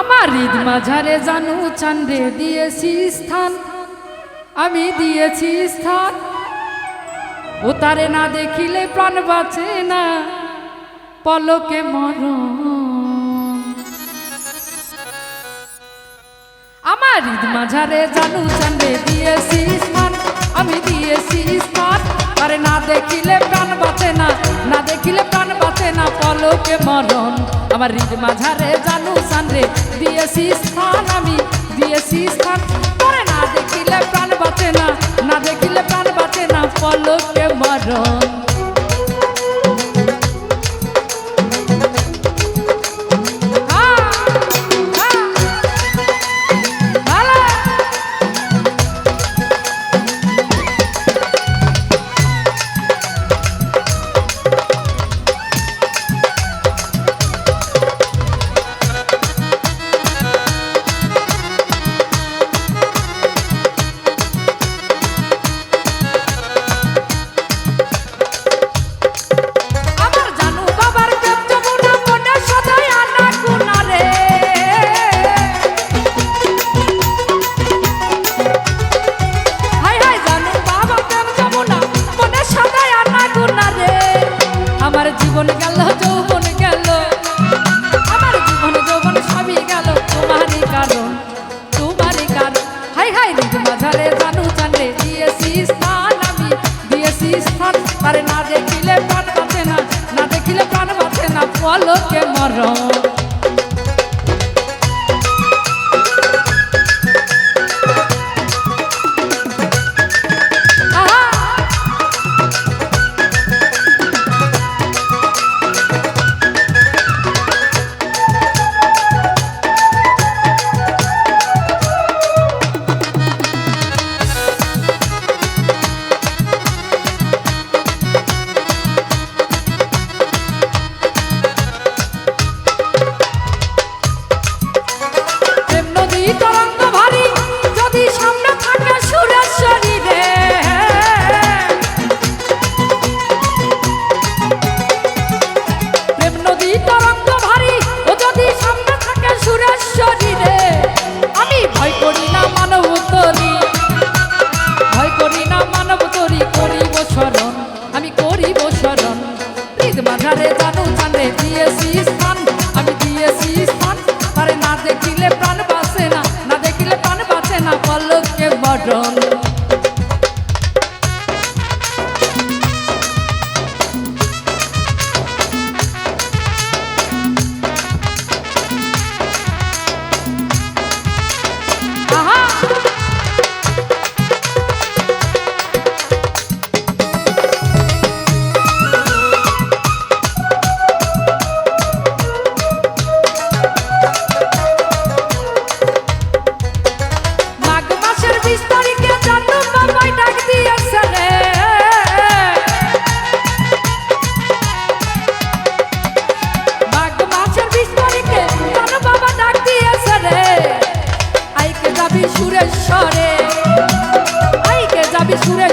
আমার হৃদ মাঝারে জানু চান্দে দিয়েছি স্থান। আমি দিয়েছি স্থান। ও তারে না দেখিলে প্রাণ বাঁচে না। পলকে মরণ। আমার হৃদ মাঝারে জানু চান্দে দিয়েছি স্থান। আমি দিয়েছি স্থান। আরে না দেখিলে প্রাণ বাঁচে না। না দেখিলে প্রাণ বাঁচে না। পলকে মরণ। আমার হৃদ মাঝারে জানু সানরে দিয়েছি স্থান আমি, দিয়েছি স্থান। পরে না দেখিলে প্রাণ বাঁচে না না দেখিলে প্রাণ বাঁচে না। পলকে মরণ পলকে মরণ? পলকে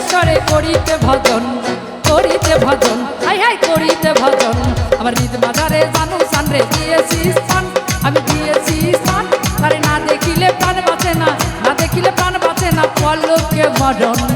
সুরেশ্বরে করিতে ভজন করিতে ভজন, হাই হাই, করিতে ভজন। আমার হৃদ মাঝারে জানু সানরে দিয়েছি স্থান, আমি দিয়েছি স্থান। তারে না দেখিলে প্রাণ বাঁচে না না দেখিলে প্রাণ বাঁচে না পল্লকে মরণ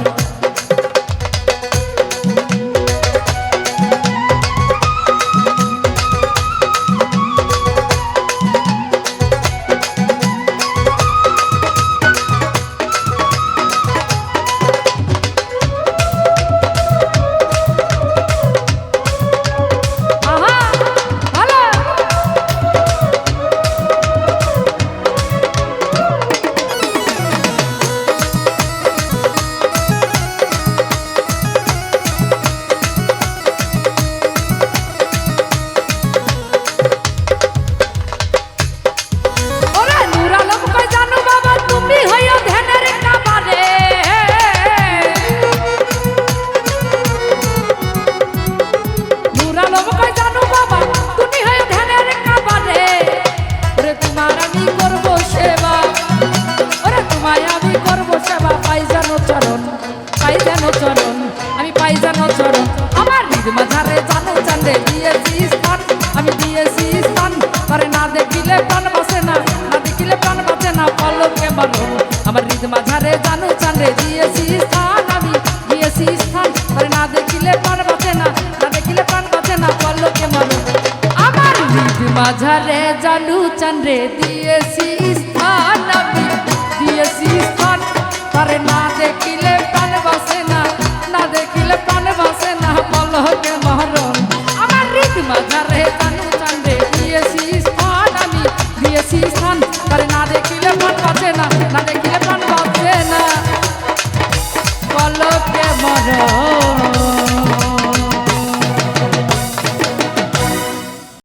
আমার না, দেখিলে প্রাণ বাঁচে না না দেখিলে প্রাণ বাঁচে না পলকে মানু আমার হৃদ মাঝারে জানু চাঁদে দিয়েছি স্থান আমি, দিয়েছি স্থান। আরে না, দেখিলে প্রাণ বাঁচে না না দেখিলে প্রাণ বাঁচে না পলকে মানু আমার হৃদ মাঝারে জানু চাঁদে দিয়েছি স্থান আমি, দিয়েছি স্থান। আরে না, দেখিলে